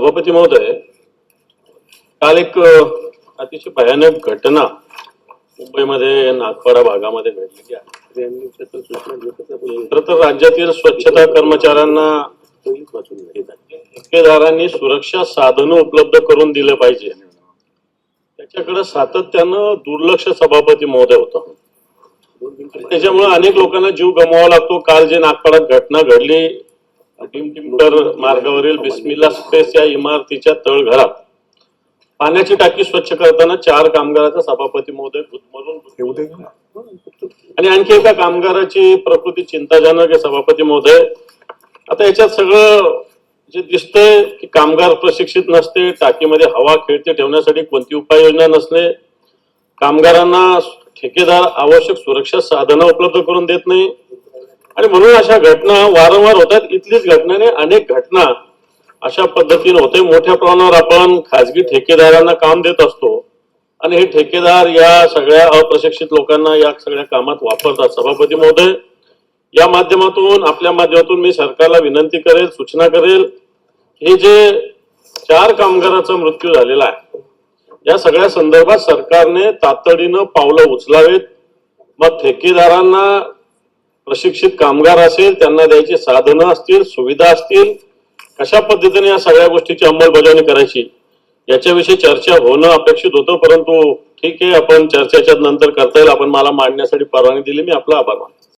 सभापती महोदय काल एक अतिशय भयानक घटना मुंबईमध्ये नागपाडा भागामध्ये घडलेली आहे. तर राज्यातील स्वच्छता कर्मचाऱ्यांना ठेकेदारांनी सुरक्षा साधनं उपलब्ध करून दिलं पाहिजे. त्याच्याकडे सातत्यानं दुर्लक्ष सभापती महोदय होता. त्याच्यामुळे अनेक लोकांना जीव गमवावा लागतो. काल जे नागपाडात घटना घडली मार्गावरील बिस्मिल्ला स्पेस या इमारतीच्या तळघरात पाण्याची टाकी स्वच्छ करताना चार कामगाराचा सभापती महोदय गुदमरून आणि आणखी एका कामगाराची प्रकृती चिंताजनक आहे सभापती महोदय. आता याच्यात सगळं जे दिसतंय की कामगार प्रशिक्षित नसते टाकीमध्ये हवा खेळते ठेवण्यासाठी कोणती उपाययोजना नसणे कामगारांना ठेकेदार आवश्यक सुरक्षा साधनं उपलब्ध करून देत नाही. आणि म्हणून अशा घटना वारंवार होतात. इथलीच घटना नाही अनेक घटना अशा पद्धतीने होते मोठ्या प्रमाणावर आपण खाजगी ठेकेदारांना काम देत असतो. आणि हे ठेकेदार या सगळ्या अप्रशिक्षित लोकांना या सगळ्या कामात वापरतात. सभापती महोदय या माध्यमातून आपल्या माध्यमातून मी सरकारला विनंती करेल सूचना करेल. हे जे चार कामगाराचा मृत्यू झालेला आहे या सगळ्या संदर्भात सरकारने तातडीनं पावलं उचलावेत. मग ठेकेदारांना प्रशिक्षित कामगार असेल त्यांना द्यायची साधनं असतील सुविधा असतील कशा पद्धतीने या सगळ्या गोष्टीची अंमलबजावणी करायची याच्याविषयी चर्चा होणं अपेक्षित होतं परंतु ठीक आहे आपण चर्चेच्या नंतर करता येईल. आपण मला मांडण्यासाठी परवानगी दिली. मी आपला आभार मानतो.